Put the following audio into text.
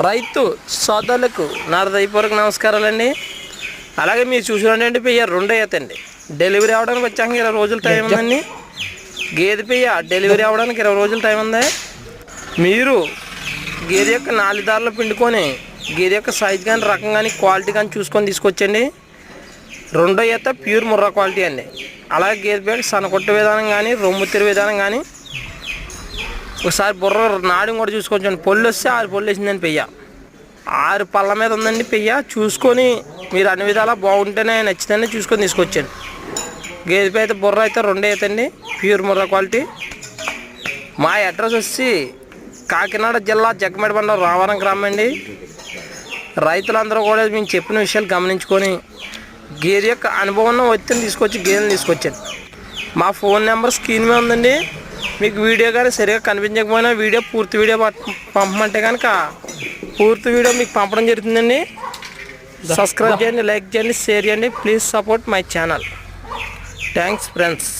రైతు సోదరులకు నా హృదయపూర్వక నమస్కారాలండి. అలాగే మీరు చూసినటువంటి పెయ్య రెండో అవుతండి డెలివరీ అవ్వడానికి వచ్చాక ఇరవై రోజులు టైం ఉందండి. గేదె పెయ్య డెలివరీ అవ్వడానికి ఇరవై రోజులు టైం ఉంది. మీరు గేదె యొక్క నాలుగు పిండుకొని గేదె యొక్క సైజ్ కానీ రకం కానీ క్వాలిటీ కానీ చూసుకొని తీసుకొచ్చండి. రెండో ఈత ప్యూర్ ముర్రా క్వాలిటీ అండి. అలాగే గేదె పేట సనకొట్టు విధానం కానీ రొమ్ము తిరు విధానం కానీ ఒకసారి బుర్ర నాడిని కూడా చూసుకొని పొల్లు వస్తే ఆరు పొల్లు వేసిందని పెయ్య. ఆరు పళ్ళ మీద ఉందండి పెయ్య. చూసుకొని మీరు అన్ని విధాలా బాగుంటేనే నచ్చితేనే చూసుకొని తీసుకొచ్చాను గేదెపై అయితే బుర్ర అయితే రెండే అవుతండి ప్యూర్ ముర్రా క్వాలిటీ. మా అడ్రస్ వచ్చి కాకినాడ జిల్లా జగ్గమెడబండ రావరం గ్రామం అండి. రైతులందరూ కూడా మేము చెప్పిన విషయాలు గమనించుకొని గేదె యొక్క అనుభవం ఉన్న తీసుకొచ్చి గేదెని తీసుకొచ్చాను మా ఫోన్ నెంబర్ స్క్రీన్ మీద ఉందండి. మీకు వీడియో కానీ సరిగా కనిపించకపోయినా వీడియో పూర్తి వీడియో పంపమంటే కనుక పూర్తి వీడియో మీకు పంపడం జరుగుతుందండి. సబ్స్క్రైబ్ చేయండి లైక్ చేయండి షేర్ చేయండి. Please support my channel thanks friends